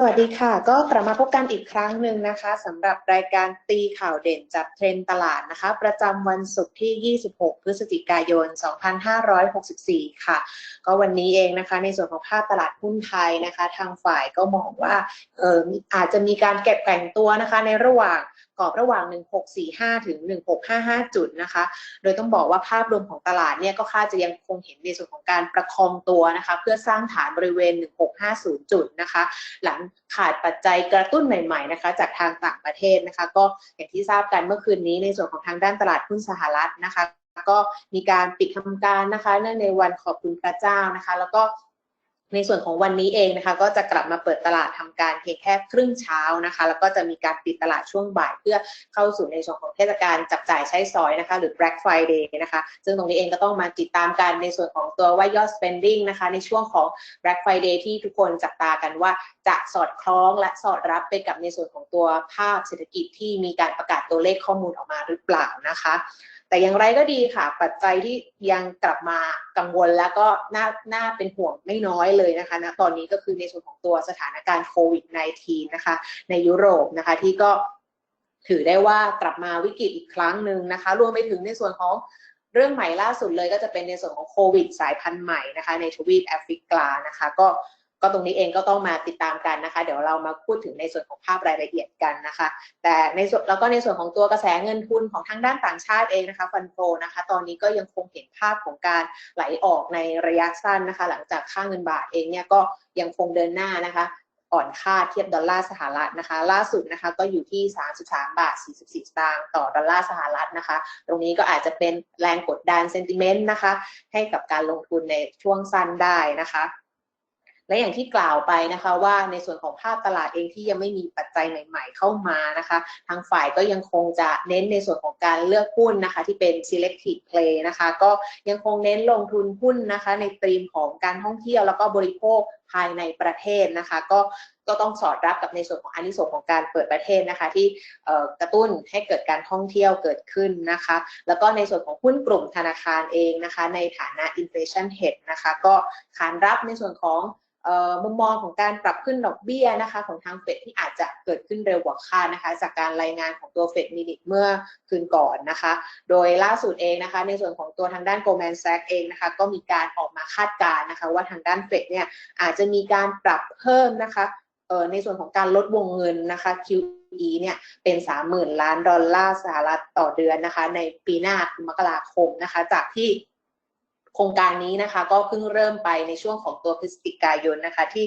สวัสดีค่ะ ก็กลับมาพบกันอีกครั้งหนึ่งนะคะสำหรับรายการตีข่าวเด่นจับเทรนตลาดนะคะ ประจำวันศุกร์ที่ 26 พฤศจิกายน 2564 ค่ะ ก็วันนี้เองนะคะ ในส่วนของภาพตลาดหุ้นไทยนะคะ ทางฝ่ายก็มองว่าเอออาจจะมีการเก็บแข่งตัวนะคะ ในระหว่าง กรอบระหว่าง 1645 ถึง 1655 จุดนะคะ โดยต้องบอกว่าภาพรวมของตลาดเนี่ยก็คาดจะยังคงเห็นในส่วนของการประคองตัวนะคะ เพื่อสร้างฐานบริเวณ 1650 จุดนะคะ หลังขาดปัจจัยกระตุ้นใหม่ๆนะคะ จากทางต่างประเทศนะคะ ก็อย่างที่ทราบกันเมื่อคืนนี้ในส่วนของทางด้านตลาดหุ้นสหรัฐนะคะก็มีการปิดทำการนะคะเนื่องในวันขอบคุณพระเจ้านะคะ แล้วก็ ในส่วนของวันนี้เองนะคะ ก็จะกลับมาเปิดตลาดทำการเพียงแค่ครึ่งเช้านะคะ แล้วก็จะมีการปิดตลาดช่วงบ่าย เพื่อเข้าสู่ในส่วนของเทศกาลจับจ่ายใช้สอยนะคะ หรือ Black Friday นะคะ ซึ่งตรงนี้เองก็ต้องมาติดตามกันในส่วนของตัวว่ายอด spending นะคะ ในช่วงของ Black Friday ที่ทุกคนจับตากันว่าจะสอดคล้องและสอดรับไปกับในส่วนของตัวภาพเศรษฐกิจที่มีการประกาศตัวเลขข้อมูลออกมาหรือเปล่านะคะ แต่อย่างไรก็ดีค่ะ ปัจจัยที่ยังกลับมากังวลแล้วก็น่าน่าเป็นห่วงไม่น้อยเลยนะคะณนะตอนนี้ก็คือในส่วนของตัวสถานการณ์โควิด -19 นะคะ ในยุโรปนะคะที่ก็ถือได้ว่ากลับมาวิกฤตอีกครั้งหนึ่งนะคะ รวมไปถึงในส่วนของเรื่องใหม่ล่าสุดเลยก็จะเป็นในส่วนของโควิดสายพันธุ์ใหม่นะคะในทวีปแอฟริกานะคะ ก็ ก็ตรงนี้เองก็ต้องมาติดตามกันนะคะ เดี๋ยวเรามาพูดถึงในส่วนของภาพรายละเอียดกันนะคะ แต่ในส่วนแล้วก็ในส่วนของตัวกระแสเงินทุนของทางด้านต่างชาติเองนะคะฟันโฟนะคะ ตอนนี้ก็ยังคงเห็นภาพของการไหลออกในระยะสั้นนะคะ หลังจากค่าเงินบาทเองเนี่ยก็ยังคงเดินหน้านะคะอ่อนค่าเทียบดอลลาร์สหรัฐนะคะ ล่าสุดนะคะก็อยู่ที่ 33 บาท 44สตางค์ต่อดอลลาร์สหรัฐนะคะ ตรงนี้ก็อาจจะเป็นแรงกดดันเซนติเมนต์นะคะ ให้กับการลงทุนในช่วงสั้นได้นะคะ และอย่างที่กล่าวไปนะคะว่าในส่วนของภาพตลาดเองที่ยังไม่มีปัจจัยใหม่ ๆ เข้ามานะคะ ทางฝ่ายก็ยังคงจะเน้นในส่วนของการเลือกหุ้นนะคะ ที่เป็น selective play นะคะ ก็ยังคงเน้นลงทุนหุ้นนะคะ ในตรีมของการท่องเที่ยวแล้วก็บริโภคภายในประเทศนะคะ ก็ก็ต้องสอดรับกับในส่วนของอนนี้ส่วนของการเปิดประเทศนะคะ ที่กระตุ้นให้เกิดการท่องเที่ยวเกิดขึ้นนะคะ แล้วก็ในส่วนของหุ้นกลุ่มธนาคารเองนะคะ ในฐานะ inflation hedge นะคะ ก็ขานรับในส่วนของ มุมมองของการปรับขึ้นดอกเบี้ยนะคะของทางเฟดที่อาจจะเกิดขึ้นเร็วกว่าคาดนะคะ จากการรายงานของตัวเฟดมินิเมื่อคืนก่อนนะคะ โดยล่าสุดเองนะคะ ในส่วนของตัวทางด้าน Goldman Sachs เองนะคะ ก็มีการออกมาคาดการณ์นะคะ ว่าทางด้านเฟดเนี่ยอาจจะมีการปรับเพิ่มนะคะในส่วนของการลดวงเงินนะคะ QE เนี่ยเป็น 30,000 ล้านดอลลาร์สหรัฐต่อเดือนนะคะ ในปีหน้าคือมกราคมนะคะ จากที่ ครงการนี้นะคะก็เพิ่งเริ่มไปในช่วงของตัวพฤศจิกายนนะคะที่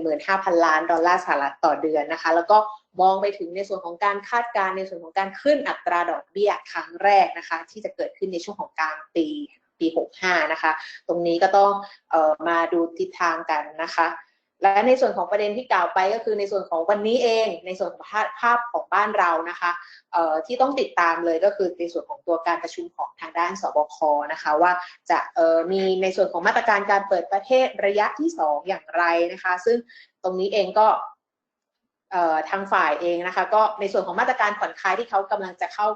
15,000 ล้านดอลลาร์สหรัฐต่อเดือนนะคะ แล้วก็มองไปถึงในส่วนของการคาดการณ์ในส่วนของการขึ้นอัตราดอกเบี้ยครั้งแรกนะคะ ที่จะเกิดขึ้นในช่วงของกลางปีปี 65 นะคะ ตรงนี้ก็ต้องออมาดูทิศทางกันนะคะ และในส่วนของประเด็นที่กล่าวไปก็คือในส่วนของวันนี้เอง ในส่วนของภาพของบ้านเรานะคะที่ต้องติดตามเลยก็คือในส่วนของตัวการประชุมของทางด้านสบคนะคะว่าจะมีในส่วนของมาตรการการเปิดประเทศระยะที่ 2 อย่างไรนะคะ ซึ่งตรงนี้เองก็ ทางฝ่ายเองนะคะ ก็ในส่วนของมาตรการผ่อนคลายที่เขากำลังจะเข้า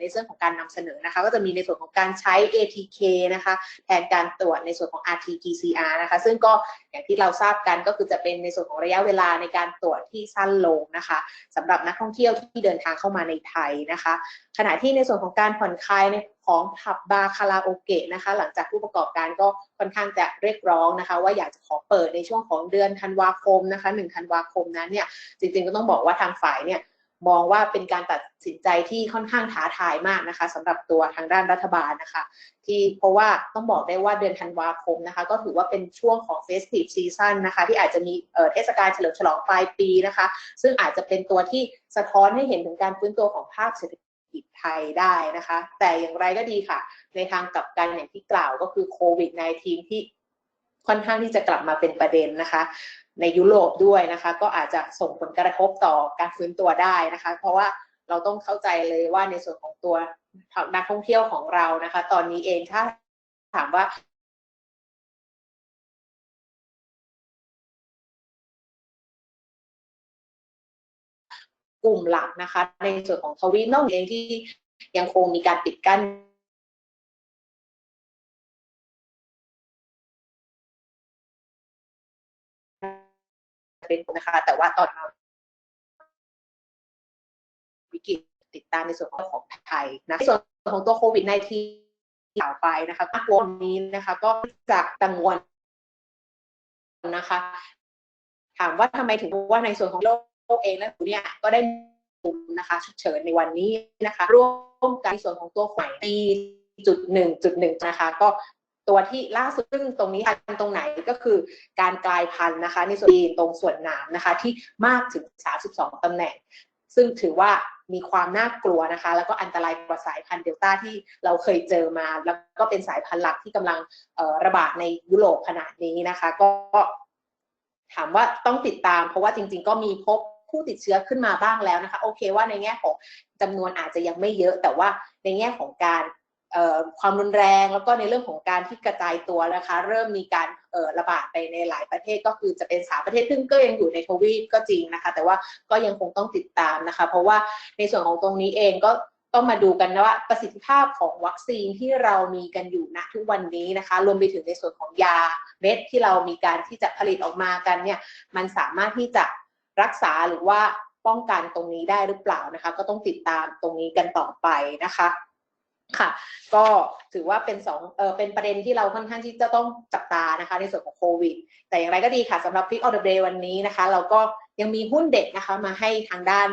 ในเรื่องของการนำเสนอนะคะ ก็จะมีในส่วนของการใช้ ATK นะคะ แทนการตรวจในส่วนของ RT-PCR นะคะ ซึ่งก็อย่างที่เราทราบกันก็คือจะเป็นในส่วนของระยะเวลาในการตรวจที่สั้นลงนะคะสำหรับนักท่องเที่ยวที่เดินทางเข้ามาในไทยนะคะขณะที่ในส่วนของการผ่อนคลายในของผับบาร์คาราโอเกะนะคะ หลังจากผู้ประกอบการก็ค่อนข้างจะเรียกร้องนะคะ ว่าอยากจะขอเปิดในช่วงของเดือนธันวาคมนะคะ1ธันวาคมนั้นเนี่ยจริงๆก็ต้องบอกว่าทางฝ่ายเนี่ยมองว่าเป็นการตัดสินใจที่ค่อนข้างท้าทายมากนะคะสำหรับตัวทางด้านรัฐบาลนะคะ ที่เพราะว่าต้องบอกได้ว่าเดือนธันวาคมนะคะ ก็ถือว่าเป็นช่วงของเฟสติฟซีซันนะคะ ที่อาจจะมีเทศกาลเฉลิมฉลองปลายปีนะคะ ซึ่งอาจจะเป็นตัวที่สะท้อนให้เห็นถึงการฟื้นตัวของภาคเศรษฐ กิจไทยได้นะคะ แต่อย่างไรก็ดีค่ะ ในทางกลับกันอย่างที่กล่าวก็คือโควิด -19 ที่ค่อนข้างที่จะกลับมาเป็นประเด็นนะคะ ในยุโรปด้วยนะคะ ก็อาจจะส่งผลกระทบต่อการฟื้นตัวได้นะคะ เพราะว่าเราต้องเข้าใจเลยว่าในส่วนของตัวนักท่องเที่ยวของเรานะคะ ตอนนี้เองถ้าถามว่า กลุ่มหลักนะคะ ในส่วนของทวีปนอกเองที่ยังคงมีการปิดกั้นเป็นนะคะแต่ว่าตอนวิกฤตติดตามในส่วนของไทยนะในส่วนของตัวโควิด -19 กล่าวไปนะคะภาพรวมนี้นะคะก็จะกังวลนะคะ ถามว่าทำไมถึงว่าในส่วนของโลก เองแล้วเนี่ยก็ได้มุมนะคะฉุกเฉินในวันนี้นะคะ ร่วมกันในส่วนของตัวฝ่ายดีจุดหนึ่งจุดหนึ่งนะคะ ก็ตัวที่ล่าสุดซึ่งตรงนี้ทันตรงไหนก็คือการกลายพันธุ์นะคะ ในส่วนตรงส่วนหนามนะคะ ที่มากถึง 32ตำแหน่ง ซึ่งถือว่ามีความน่ากลัวนะคะ แล้วก็อันตรายกว่าสายพันธุ์เดลต้าที่เราเคยเจอมา แล้วก็เป็นสายพันธุ์หลักที่กำลังระบาดในยุโรปขนาดนี้นะคะ ก็ถามว่าต้องติดตามเพราะว่าจริง ๆ ก็มีพบ ผู้ติดเชื้อขึ้นมาบ้างแล้วนะคะ โอเคว่าในแง่ของจำนวนอาจจะยังไม่เยอะ แต่ว่าในแง่ของการความรุนแรงแล้วก็ในเรื่องของการที่กระจายตัวนะคะ เริ่มมีการระบาดไปในหลายประเทศก็คือจะเป็นสามประเทศซึ่งก็ยังอยู่ในทวีปก็จริงนะคะ แต่ว่าก็ยังคงต้องติดตามนะคะ เพราะว่าในส่วนของตรงนี้เองก็ต้องมาดูกันนะว่าประสิทธิภาพของวัคซีนที่เรามีกันอยู่ณทุกวันนี้นะคะ รวมไปถึงในส่วนของยาเม็ดที่เรามีการที่จะผลิตออกมากันเนี่ยมันสามารถที่จะ รักษาหรือว่าป้องกันตรงนี้ได้หรือเปล่านะคะ ก็ต้องติดตามตรงนี้กันต่อไปนะคะค่ะก็ถือว่าเป็นสองเออเป็นประเด็นที่เราค่อนข้างที่จะต้องจับตานะคะ ในส่วนของโควิด แต่อย่างไรก็ดีค่ะสำหรับ Pick of the Day วันนี้นะคะ เราก็ยังมีหุ้นเด็กนะคะมาให้ทางด้าน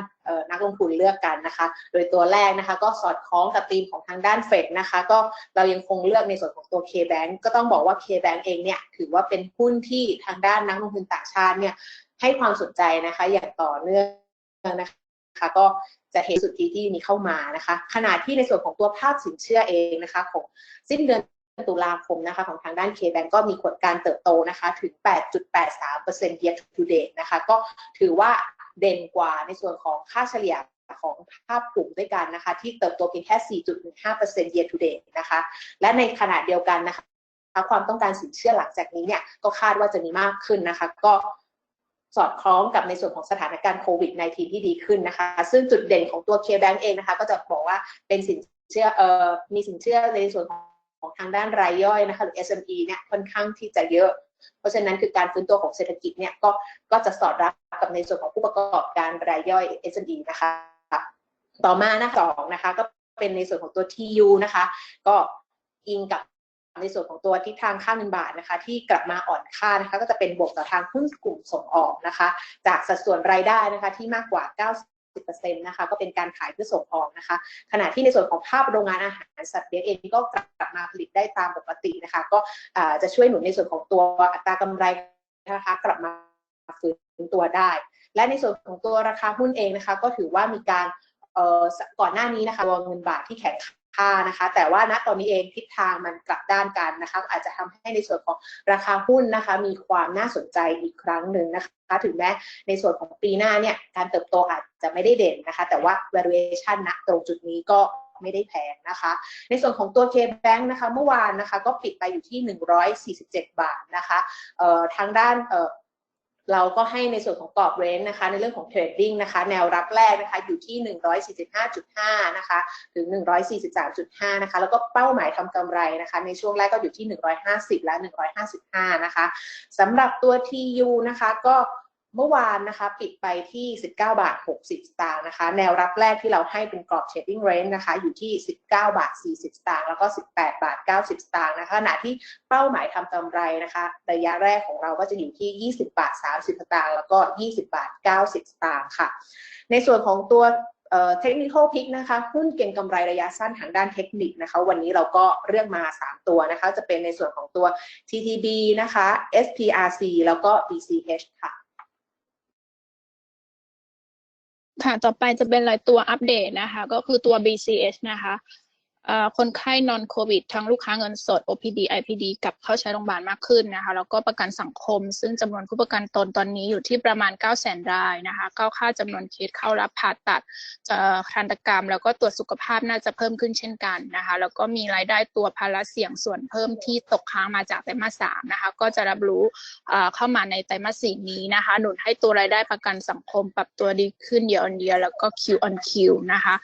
นักลงทุนเลือกกันนะคะ โดยตัวแรกนะคะ ก็สอดคล้องกับธีมของทางด้านเฟดนะคะ ก็เรายังคงเลือกในส่วนของตัว K-Bank ก็ต้องบอกว่า K-Bank เองเนี่ยถือว่าเป็นหุ้นที่ทางด้านนักลงทุนต่างชาติเนี่ย ให้ความสนใจนะคะ อย่างต่อเนื่องนะคะก็จะเห็นสุทธิที่มีเข้ามานะคะ ขณะที่ในส่วนของตัวภาพสินเชื่อเองนะคะของสิ้นเดือนตุลาคมนะคะของทางด้าน K-Bank ก็มีผลการเติบโตนะคะถึง 8.83% year to date นะคะก็ถือว่าเด่นกว่าในส่วนของค่าเฉลี่ยของภาพกลุ่มด้วยกันนะคะ ที่เติบโตเพียงแค่ 4.15% year to date นะคะ และในขณะเดียวกันนะคะ ความต้องการสินเชื่อหลังจากนี้เนี่ยก็คาดว่าจะมีมากขึ้นนะคะ ก็ สอดคล้องกับในส่วนของสถานการณ์โควิด -19 ที่ดีขึ้นนะคะ ซึ่งจุดเด่นของตัว K-Bank เองนะคะ ก็จะบอกว่าเป็นสินเชื่อเอ่อมีสินเชื่อในส่วนของของทางด้านรายย่อยนะคะหรือ SME เนี่ยค่อนข้างที่จะเยอะ เพราะฉะนั้นคือการฟื้นตัวของเศรษฐกิจเนี่ยก็ก็จะสอดรับกับในส่วนของผู้ประกอบการรายย่อย SME นะคะ ต่อมาหนะคะสองนะคะ ก็เป็นในส่วนของตัว TU นะคะ ก็อิงกับ ในส่วนของตัวทิศทางค่าเงินบาทนะคะ ที่กลับมาอ่อนค่านะคะ ก็จะเป็นบวกต่อทางหุ้นกลุ่มส่งออกนะคะ จากสัดส่วนรายได้นะคะที่มากกว่า90%นะคะก็เป็นการขายเพื่อส่งออกนะคะ ขณะที่ในส่วนของภาพโรงงานอาหารสัตว์เลี้ยงเองก็กลับมาผลิตได้ตามปกตินะคะ ก็จะช่วยหนุนในส่วนของตัวอัตรากำไรนะคะกลับมาฟื้นตัวได้ และในส่วนของตัวราคาหุ้นเองนะคะ ก็ถือว่ามีการก่อนหน้านี้นะคะตัวเงินบาทที่แข็ง ค่านะคะ แต่ว่าณตอนนี้เองทิศทางมันกลับด้านกันนะคะ อาจจะทำให้ในส่วนของราคาหุ้นนะคะ มีความน่าสนใจอีกครั้งหนึ่งนะคะถึงแม้ในส่วนของปีหน้าเนี่ยการเติบโตอาจจะไม่ได้เด่นนะคะ แต่ว่า valuation ณตรงจุดนี้ก็ไม่ได้แพงนะคะ ในส่วนของตัว K-Bank นะคะเมื่อวานนะคะก็ปิดไปอยู่ที่ 147 บาทนะคะทางด้าน เราก็ให้ในส่วนของกรอบเรนนะคะ ในเรื่องของเทรดดิ้งนะคะ แนวรับแรกนะคะอยู่ที่ 145.5 นะคะ ถึง 143.5 นะคะ แล้วก็เป้าหมายทำกำไรนะคะ ในช่วงแรกก็อยู่ที่ 150 และ 155 นะคะสำหรับตัว TU นะคะก็ เมื่อวานนะคะปิดไปที่ 19 บาท 60 สตางค์นะคะ แนวรับแรกที่เราให้เป็นกรอบ trading range นะคะ อยู่ที่ 19 บาท 40 สตางค์แล้วก็ 18 บาท 90 สตางค์นะคะขณะที่เป้าหมายทำกำไรนะคะระยะแรกของเราก็จะอยู่ที่ 20 บาท 30 สตางค์แล้วก็ 20 บาท 90 สตางค์ค่ะ ในส่วนของตัวเทคนิคอลพิกนะคะหุ้นเก่งกำไรระยะสั้นทางด้านเทคนิคนะคะ วันนี้เราก็เลือกมา 3 ตัวนะคะ จะเป็นในส่วนของตัว TTB นะคะ SPRC แล้วก็ BCH ค่ะ ค่ะ ต่อไปจะเป็นรายตัวอัปเดตนะคะ ก็คือตัว BCH นะคะ คนไข้นอนโควิดทั้งลูกค้าเงินสด OPD IPD กับเข้าใช้โรงพยาบาลมากขึ้นนะคะแล้วก็ประกันสังคม ซึ่งจำนวนผู้ประกันตนตอนนี้อยู่ที่ประมาณ 9 0 0 0 0 0รายนะคะก้าค่าจำนวนเคสเข้ารับผ่าตัดทันตกรรม แล้วก็ตรวจสุขภาพน่าจะเพิ่มขึ้นเช่นกันนะคะแล้วก็มีรายได้ตัวภาระเสี่ยงส่วนเพิ่มที่ตกค้างมาจากไตรมาสสามนะคะก็จะรับรู้เข้ามาในไตรมาสสี่นี้นะคะหนุนให้ตัวรายได้ประกันสังคมปรับตัวดีขึ้นเย a r on year แล้วก็ Q on Q นะคะ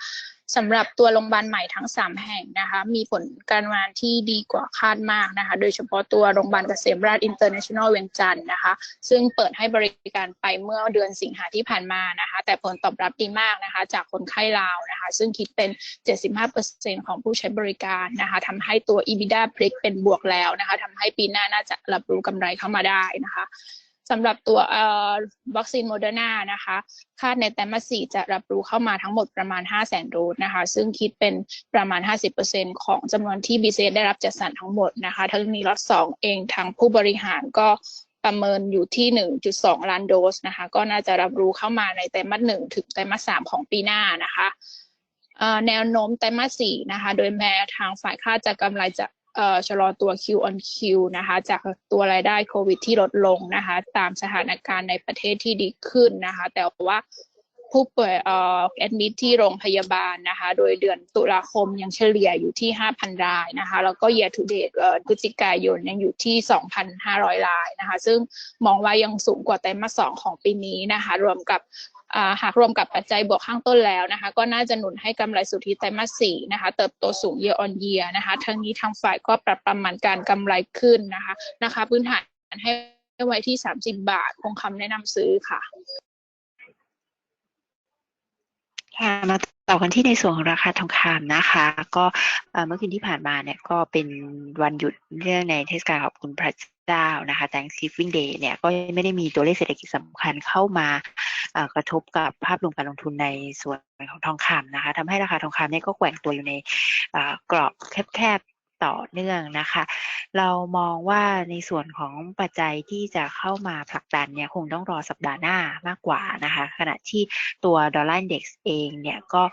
สำหรับตัวโรงพยาบาลใหม่ทั้ง 3 แห่งนะคะมีผลการงานที่ดีกว่าคาดมากนะคะโดยเฉพาะตัวโรงพยาบาลเกษมราชอินเตอร์เนชั่นแนลเวียงจันทร์นะคะซึ่งเปิดให้บริการไปเมื่อเดือนสิงหาที่ผ่านมานะคะแต่ผลตอบรับดีมากนะคะจากคนไข้ลาวนะคะซึ่งคิดเป็น 75%ของผู้ใช้บริการนะคะทำให้ตัว EBITDA พลิกเป็นบวกแล้วนะคะทำให้ปีหน้าน่าจะรับรู้กำไรเข้ามาได้นะคะ สำหรับตัวเอ่อวัคซีนโมเดอร์นานะคะ คาดในไตรมสี่จะรับรู้เข้ามาทั้งหมดประมาณ 5 0 0 0 0 0โดสนะคะ ซึ่งคิดเป็นประมาณ 50%ของจำนวนที่ BCS ได้รับจัดสรรทั้งหมดนะคะ ทั้งนี้ล็อต2เองทางผู้บริหารก็ประเมินอยู่ที่ 1.2 ล้านโดสนะคะ ก็น่าจะรับรู้เข้ามาในไตรมาส1ถึงไตรมาส3ของปีหน้านะคะแนวโน้มไตรมาส4นะคะ โดยแม้ทางฝ่ายค่าจะกำไรจะ ชะลอตัว Q on Q นะคะ จากตัวรายได้โควิดที่ลดลงนะคะ ตามสถานการณ์ในประเทศที่ดีขึ้นนะคะ แต่ว่า ผู้ป่วยเอ่อแอดมิทที่โรงพยาบาลนะคะ โดยเดือนตุลาคมยังเฉลี่ยอยู่ที่ 5,000 รายนะคะ แล้วก็ year to date เอ่อพฤศจิกายนยังอยู่ที่ 2,500 รายนะคะ ซึ่งมองว่ายังสูงกว่าไตรมาสสองของปีนี้นะคะ รวมกับหากรวมกับปัจจัยบวกข้างต้นแล้วนะคะ ก็น่าจะหนุนให้กำไรสุทธิไตรมาสสี่นะคะ เติบโตสูง year on year นะคะ ทั้งนี้ทางฝ่ายก็ปรับประมาณการกำไรขึ้นนะคะ นะคะ พื้นฐานให้ไว้ที่ 30 บาทคงคำแนะนำซื้อค่ะ ค่ะมาต่อกันที่ในส่วนของราคาทองคำนะคะ ก็เมื่อคืนที่ผ่านมาเนี่ยก็เป็นวันหยุดเรื่องในเทศกาลขอบคุณพระเจ้านะคะ Thanksgiving Day เนี่ยก็ไม่ได้มีตัวเลขเศรษฐกิจสำคัญเข้ามากระทบกับภาพรวมการลงทุนในส่วนของทองคำนะคะทำให้ราคาทองคำเนี่ยก็แกว่งตัวอยู่ในกรอบแคบๆ ต่อเนื่องนะคะ เรามองว่าในส่วนของปัจจัยที่จะเข้ามาผลักดันเนี่ยคงต้องรอสัปดาห์หน้ามากกว่านะคะ ขณะที่ตัวดอลลาร์เด็กซ์เองเนี่ยก็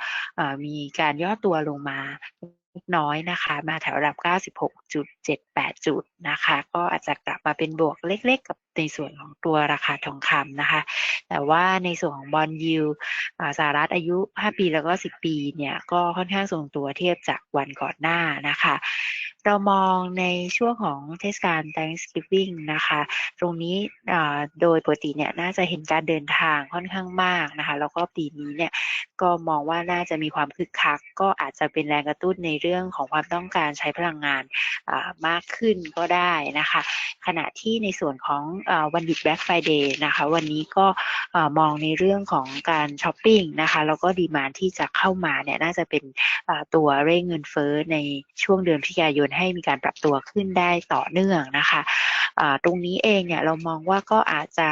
มีการย่อตัวลงมา ล็กน้อยนะคะ มาแถวระดับ 96.78 จุดนะคะ ก็อาจจะกลับมาเป็นบวกเล็กๆ กับในส่วนของตัวราคาทองคำนะคะ แต่ว่าในส่วนของบอลยูสหรัฐอายุ 5 ปีแล้วก็ 10 ปีเนี่ย ก็ค่อนข้างทรงตัวเทียบจากวันก่อนหน้านะคะ เรามองในช่วงของเทศกาล Thanksgiving นะคะ ตรงนี้อ่าโดยปกติเนี่ยน่าจะเห็นการเดินทางค่อนข้างมากนะคะ แล้วก็ปีนี้เนี่ยก็มองว่าน่าจะมีความคึกคัก ก็อาจจะเป็นแรงกระตุ้นในเรื่องของความต้องการใช้พลังงานอ่ามากขึ้นก็ได้นะคะ ขณะที่ในส่วนของอาวันหยุด Black Friday นะคะ วันนี้ก็อ่ามองในเรื่องของการช้อปปิ้งนะคะแล้วก็ดีมานที่จะเข้ามาเนี่ยน่าจะเป็นอ่าตัวเร่งเงินเฟ้อในช่วงเดือนพฤศจิกายนให้มีการปรับตัวขึ้นได้ต่อเนื่องนะคะตรงนี้เองเนี่ยเรามองว่าก็อาจจะ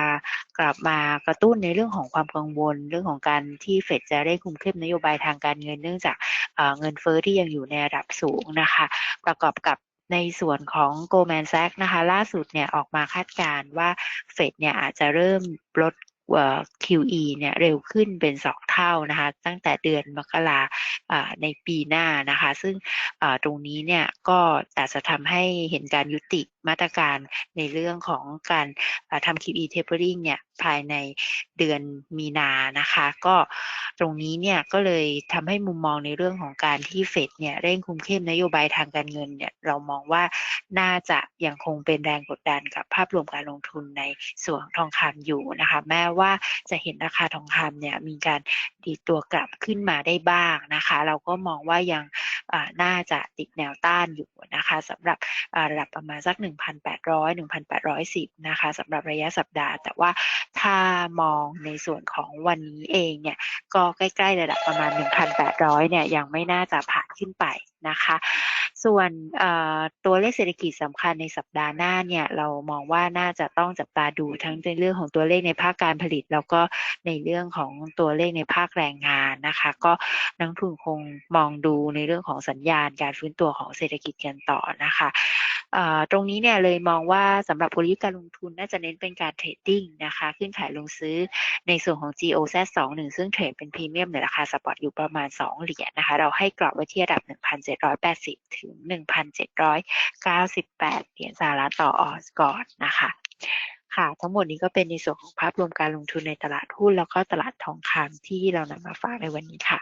กลับมากระตุ้นในเรื่องของความกังวล เรื่องของการที่เฟดจะได้คุมเข้มนโยบายทางการเงินเนื่องจากเงินเฟ้อที่ยังอยู่ในระดับสูงนะคะ ประกอบกับในส่วนของ Goldman Sachs นะคะ ล่าสุดเนี่ยออกมาคาดการณ์ว่าเฟดเนี่ยอาจจะเริ่มลด QE เนี่ยเร็วขึ้นเป็น 2 เท่านะคะตั้งแต่เดือนมกราในปีหน้านะคะซึ่งตรงนี้เนี่ยก็อาจจะทำให้เห็นการยุติมาตรการในเรื่องของการาทำ QE tapering เนี่ยภายในเดือนมีนานะคะ ก็ตรงนี้เนี่ยก็เลยทำให้มุมมองในเรื่องของการที่เฟดเนี่ยเร่งคุมเข้มนโยบายทางการเงินเนี่ยเรามองว่าน่าจะยังคงเป็นแรงกดดันกับภาพรวมการลงทุนในส่วนทองคำอยู่นะคะแม้ว่าจะเห็นราคาทองคำเนี่ยมีการดีดตัวกลับขึ้นมาได้บ้างนะคะ เราก็มองว่ายังน่าจะติดแนวต้านอยู่นะคะสำหรับระดับประมาณสัก 1,800 1,810นะคะสำหรับระยะสัปดาห์ แต่ว่าถ้ามองในส่วนของวันนี้เองเนี่ยก็ใกล้ ๆ ระดับประมาณ 1,800เนี่ยยังไม่น่าจะผ่านขึ้นไปนะคะ ส่วนตัวเลขเศรษฐกิจสำคัญในสัปดาห์หน้าเนี่ยเรามองว่าน่าจะต้องจับตาดูทั้งในเรื่องของตัวเลขในภาคการผลิต แล้วก็ในเรื่องของตัวเลขในภาคแรงงานนะคะ ก็นักทุนคงมองดูในเรื่องของสัญญาณการฟื้นตัวของเศรษฐกิจกันต่อนะคะ ตรงนี้เนี่ยเลยมองว่าสำหรับกลยุทธ์การลงทุนน่าจะเน้นเป็นการเทรดดิ้งนะคะ ขึ้นขายลงซื้อในส่วนของ GOZ21 ซึ่งเทรดเป็นพรีเมียมในราคาสปอตอยู่ประมาณ 2 เหรียญนะคะ เราให้กรอบไว้ที่ระดับ 1,780 ถึง 1,798 เหรียญสหรัฐต่อออนซ์ก่อนนะคะค่ะทั้งหมดนี้ก็เป็นในส่วนของภาพรวมการลงทุนในตลาดหุ้นแล้วก็ตลาดทองคำที่เรานำมาฝากในวันนี้ค่ะ